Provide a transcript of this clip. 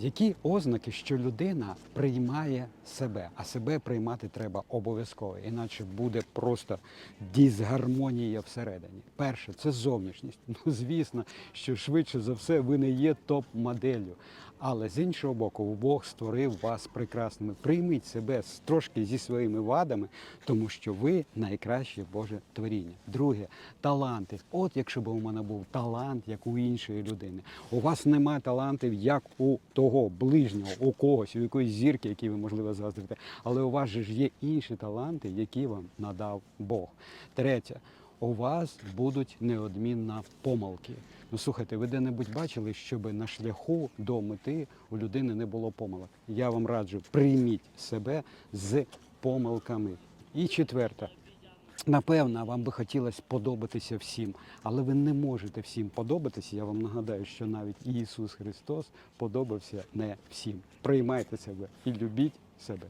Які ознаки, що людина приймає себе, а себе приймати треба обов'язково, іначе буде просто дисгармонія всередині. Перше, це зовнішність. Ну, звісно, що швидше за все ви не є топ-моделлю. Але з іншого боку, Бог створив вас прекрасними. Прийміть себе трошки зі своїми вадами, тому що ви найкраще Боже творіння. Друге, таланти. От якщо б у мене був талант, як у іншої людини. У вас немає талантів, як у того ближнього, у когось, у якоїсь зірки, які ви можливо заздрите. Але у вас же ж є інші таланти, які вам надав Бог. Третє. У вас будуть неодмінно помилки. Ну слухайте, ви де-небудь бачили, щоб на шляху до мети у людини не було помилок. Я вам раджу, прийміть себе з помилками. І четверте. Напевно, вам би хотілося подобатися всім, але ви не можете всім подобатися. Я вам нагадаю, що навіть Ісус Христос подобався не всім. Приймайте себе і любіть себе.